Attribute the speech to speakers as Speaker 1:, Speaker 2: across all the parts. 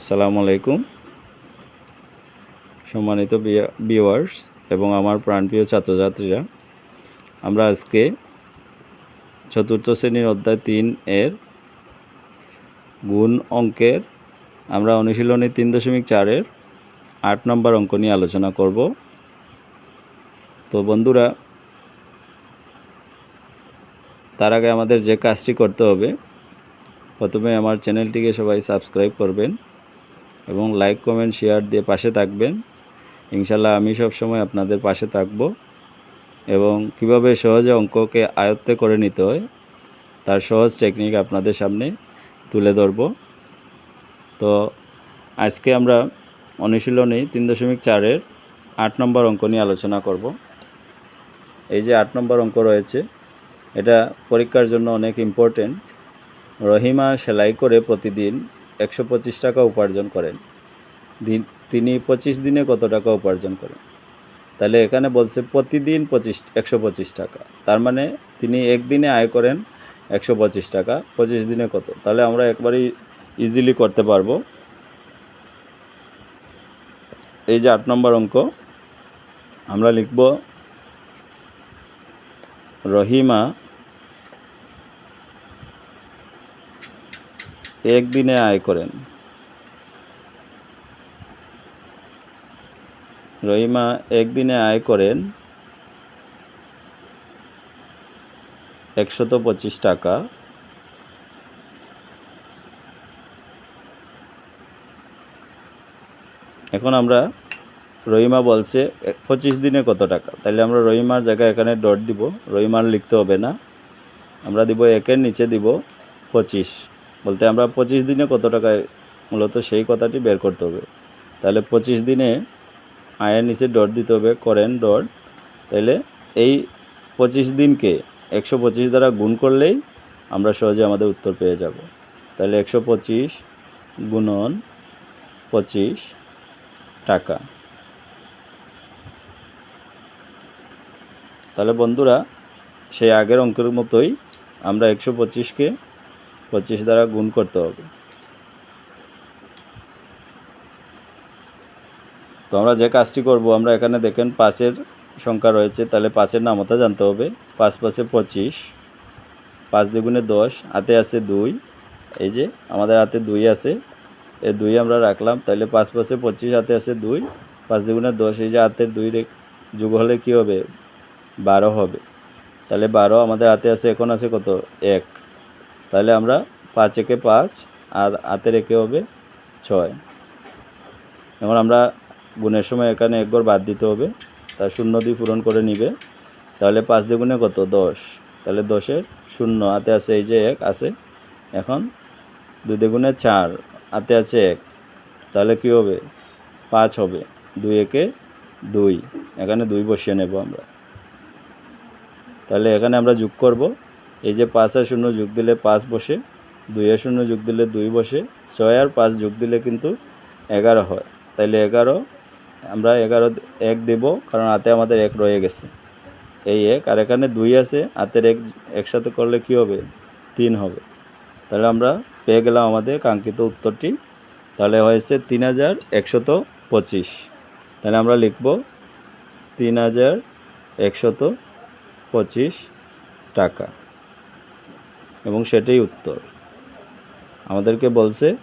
Speaker 1: আসসালামু আলাইকুম। সম্মানিত ভিউয়ার্স এবং আমার প্রাণপ্রিয় ছাত্রছাত্রীরা, আমরা আজকে চতুর্থ শ্রেণির অধ্যায় তিন এর গুণ অঙ্কের, আমরা অনুশীলনী তিন দশমিক চারের আট নম্বর অঙ্ক নিয়ে আলোচনা করব। তো বন্ধুরা, তার আগে আমাদের যে কাজটি করতে হবে, প্রথমে আমার চ্যানেলটিকে সবাই সাবস্ক্রাইব করবেন। এবং লাইক, কমেন্ট, শেয়ার দিয়ে পাশে থাকবেন। ইনশাল্লাহ আমি সব সময় আপনাদের পাশে থাকব এবং কীভাবে সহজে অঙ্ককে আয়ত্তে করে নিতে হয়, তার সহজ টেকনিক আপনাদের সামনে তুলে ধরব। তো আজকে আমরা অনুশীলনী তিন দশমিক চারের আট নম্বর অঙ্ক নিয়ে আলোচনা করব। এই যে আট নম্বর অঙ্ক রয়েছে, এটা পরীক্ষার জন্য অনেক ইম্পর্টেন্ট রহিমা সেলাই করে প্রতিদিন একশো পঁচিশ টাকা উপার্জন করেন। দিন তিনি পঁচিশ দিনে কত টাকা উপার্জন করেন? তাহলে এখানে বলছে প্রতিদিন পঁচিশ, একশো পঁচিশ টাকা। তার মানে তিনি একদিনে আয় করেন একশো পঁচিশ টাকা, পঁচিশ দিনে কত? তাহলে আমরা একবারই ইজিলি করতে পারব। এই যে আট নম্বর অঙ্ক, আমরা লিখব, রহিমা একদিনে আয় করেন। রহিমা একদিনে আয় করেন একশত পঁচিশ টাকা। এখন আমরা রহিমা বলছে, পঁচিশ দিনে কত টাকা? তাহলে আমরা রহিমার জায়গায় এখানে ডট দিব, রহিমার লিখতে হবে না। আমরা দিব একের নিচে দিব পঁচিশ। বলতে আমরা পঁচিশ দিনে কত টাকায় মূলত সেই কথাটি বের করতে হবে। তাহলে পঁচিশ দিনে আয়ের নিচে ডট দিতে হবে, করেন ডট। তাহলে এই পঁচিশ দিনকে একশো পঁচিশ দ্বারা গুণ করলেই আমরা সহজে আমাদের উত্তর পেয়ে যাব। তাহলে একশো পঁচিশ গুণন পঁচিশ টাকা। তাহলে বন্ধুরা, সেই আগের অঙ্কের মতোই আমরা একশো পঁচিশকে পঁচিশ দ্বারা গুণ করতে হবে। তো আমরা যে কাজটি করব, আমরা এখানে দেখেন পাঁচের সংখ্যা রয়েছে, তাহলে পাঁচের নামতা জানতে হবে। পাঁচ পাশে পঁচিশ, পাঁচ দ্বিগুণে দশ, হাতে আছে দুই। এই যে আমাদের হাতে দুই আছে, এই দুই আমরা রাখলাম, তাহলে পাঁচ পাশে পঁচিশ, হাতে আছে দুই, পাঁচ দ্বিগুণে দশ, এই যে হাতের দুই যোগ হলে কী হবে? বারো হবে। তাহলে বারো আমাদের হাতে আছে, এখন আছে কত? এক। তাহলে আমরা পাঁচ একে পাঁচ আর হাতে একে হবে ছয়। এবার আমরা গুণের সময় এখানে একবার বাদ দিতে হবে। তা শূন্য দিয়ে পূরণ করে নিবে। তাহলে পাঁচ দ্বিগুণে কত? দশ। তাহলে দশের শূন্য হাতে আছে এই যে এক, আছে। এখন দুই দ্বিগুণে চার হাতে আছে এক। তাহলে কী হবে? পাঁচ হবে। দুই একে দুই। এখানে দুই বসিয়ে নেব আমরা। তাহলে এখানে আমরা যোগ করব এই যে পাঁচ আর শূন্য যোগ দিলে পাঁচ বসে, দুই আর শূন্য যোগ দিলে দুই বসে, ছয় আর পাঁচ যোগ দিলে কিন্তু এগারো হয়। তাইলে এগারো, আমরা এগারো এক দেব, কারণ হাতে আমাদের এক রয়ে গেছে। এই এক, আর এখানে দুই আছে হাতের এক একসাথে করলে কি হবে? তিন হবে। তাহলে আমরা পেয়ে গেলাম আমাদের কাঙ্ক্ষিত উত্তরটি। তাহলে হয়েছে তিন হাজার একশত পঁচিশ। তাহলে আমরা লিখব তিন হাজার একশত পঁচিশ টাকা। এবং সেটাই উত্তর। আমাদেরকে বলছে,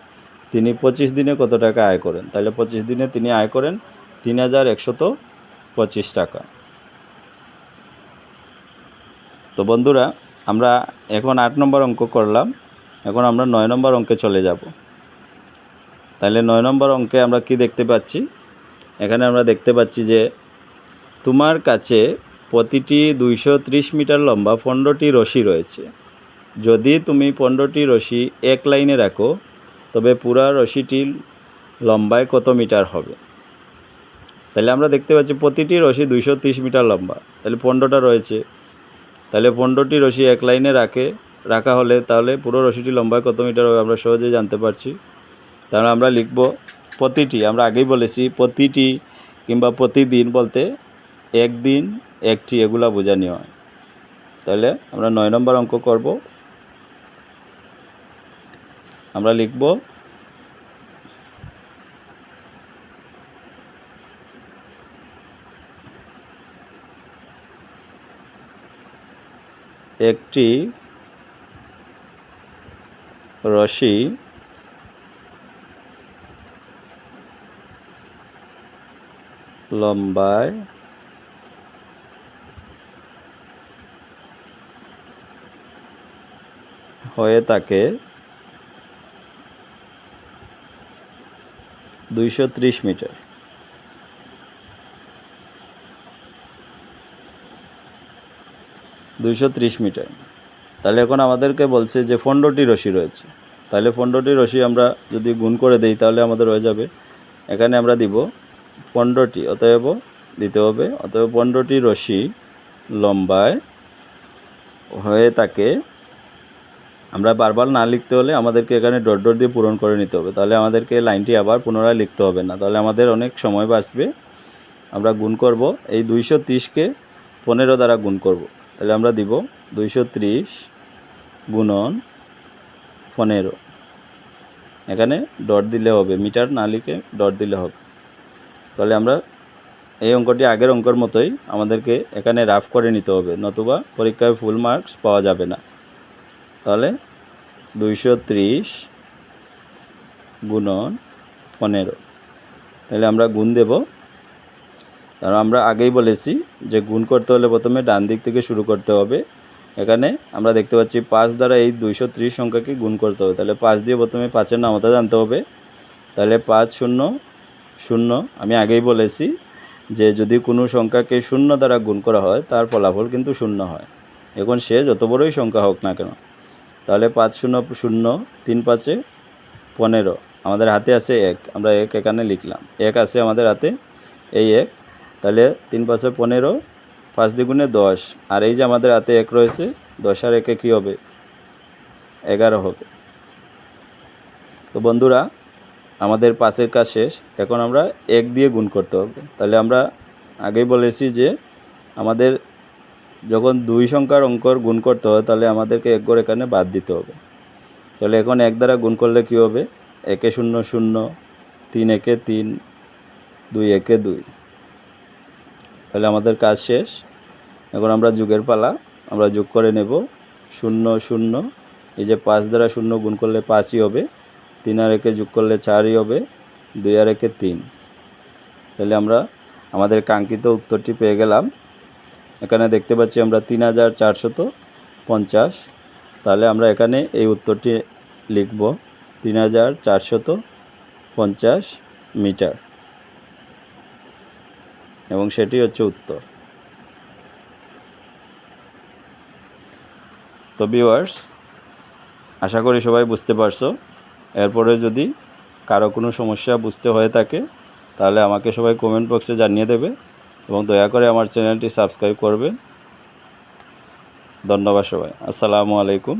Speaker 1: তিনি পঁচিশ দিনে কত টাকা আয় করেন? তাহলে পঁচিশ দিনে তিনি আয় করেন তিন হাজার একশত পঁচিশ টাকা। তো বন্ধুরা, আমরা এখন আট নম্বর অঙ্ক করলাম। এখন আমরা নয় নম্বর অঙ্কে চলে যাব। তাহলে নয় নম্বর অঙ্কে আমরা কি দেখতে পাচ্ছি? এখানে আমরা দেখতে পাচ্ছি যে, তোমার কাছে প্রতিটি দুইশো ত্রিশ মিটার লম্বা পনেরোটি রশি রয়েছে। যদি তুমি পনেরোটি রশি এক লাইনে রাখো, তবে পুরা রশিটি লম্বায় কত মিটার হবে? তাহলে আমরা দেখতে পাচ্ছি প্রতিটি রশি দুইশো মিটার লম্বা। তাহলে পনেরোটা রয়েছে। তাহলে পনেরোটি রশি এক লাইনে রাখে, রাখা হলে তাহলে পুরো রশিটি লম্বায় কত মিটার হবে আমরা সহজেই জানতে পারছি। তাহলে আমরা লিখব প্রতিটি, আমরা আগেই বলেছি প্রতিটি কিংবা প্রতিদিন বলতে একদিন একটি এগুলা বোঝানি হয়। তাহলে আমরা নয় নম্বর অঙ্ক করব। আমরা লিখব একটি রশি লম্বায় হয়ে থাকে। দুইশো ত্রিশ মিটার। দুইশো ত্রিশ মিটার। তাহলে এখন আমাদেরকে বলছে যে পনেরোটি রশি রয়েছে। তাহলে পনেরোটি রশি আমরা যদি গুণ করে দেই, তাহলে আমাদের হয়ে যাবে। এখানে আমরা দিব পনেরোটি, অতএব দিতে হবে। অতএব পনেরোটি রশি লম্বায় হয়ে থাকে আমরা বারবার না লিখতে হলে আমাদেরকে এখানে ডট ডট দিয়ে পূরণ করে নিতে হবে। তাহলে আমাদেরকে লাইনটি আবার পুনরায় লিখতে হবে না। তাহলে আমাদের অনেক সময় বাঁচবে। আমরা গুণ করব। এই দুইশো ত্রিশকে পনেরো দ্বারা গুণ করব। তাহলে আমরা দিব দুইশো ত্রিশ গুণন পনেরো। এখানে ডট দিলে হবে, মিটার না লিখে ডট দিলে হবে। তাহলে আমরা এই অঙ্কটি আগের অঙ্কর মতোই আমাদেরকে এখানে রাফ করে নিতে হবে, নতুবা পরীক্ষায় ফুল মার্কস পাওয়া যাবে না। তাহলে দুইশো ত্রিশ গুণন পনেরো। তাহলে আমরা গুণ দেব। কারণ আমরা আগেই বলেছি যে গুণ করতে হলে প্রথমে ডান দিক থেকে শুরু করতে হবে। এখানে আমরা দেখতে পাচ্ছি পাঁচ দ্বারা এই দুইশো ত্রিশ সংখ্যাকে গুণ করতে হবে। তাহলে পাঁচ দিয়ে প্রথমে পাঁচের নামতা জানতে হবে। তাহলে পাঁচ শূন্য শূন্য, আমি আগেই বলেছি যে যদি কোনো সংখ্যাকে শূন্য দ্বারা গুণ করা হয়, তার ফলাফল কিন্তু শূন্য হয়। এখন সে যত বড়ই সংখ্যা হোক না কেন তাহলে পাঁচ শূন্য শূন্য, তিন পাঁচে পনেরো। আমাদের হাতে আছে এক, আমরা এক এখানে লিখলাম। এক আছে আমাদের হাতে, এই এক। তাহলে তিন পাঁচে পনেরো, পাঁচ দ্বিগুণে দশ। আর এই যে আমাদের হাতে এক রয়েছে, দশ আর একে কী হবে? এগারো হবে। তো বন্ধুরা, আমাদের পাশের কাজ শেষ। এখন আমরা এক দিয়ে গুণ করতে হবে। তাহলে আমরা আগেই বলেছি যে আমাদের যখন দুই সংখ্যার অঙ্কর গুণ করতে হয় তাহলে আমাদেরকে এক করে এখানে বাদ দিতে হবে। তাহলে এখন এক দ্বারা গুণ করলে কী হবে? একে শূন্য শূন্য, তিন একে তিন, দুই একে দুই। তাহলে আমাদের কাজ শেষ। এখন আমরা যুগের পালা, আমরা যোগ করে নেব। শূন্য শূন্য, এই যে পাঁচ দ্বারা শূন্য গুণ করলে পাঁচই হবে। তিন আর একে যোগ করলে চারই হবে। দুই আর একে তিন। তাহলে আমরা, আমাদের কাঙ্ক্ষিত উত্তরটি পেয়ে গেলাম। এখানে দেখতে পাচ্ছি আমরা তিন হাজার চারশত পঞ্চাশ। তাহলে আমরা এখানে এই উত্তরটি লিখব, তিন হাজার চারশত পঞ্চাশ মিটার। এবং সেটি হচ্ছে উত্তর। তো ভিউয়ার্স আশা করি সবাই বুঝতে পারছ। এরপরে যদি কারও কোনো সমস্যা বুঝতে হয়ে থাকে, তাহলে আমাকে সবাই কমেন্ট বক্সে জানিয়ে দেবে। এবং দয়া করে আমার চ্যানেলটি সাবস্ক্রাইব করবেন। ধন্যবাদ সবাই। আসসালামু আলাইকুম।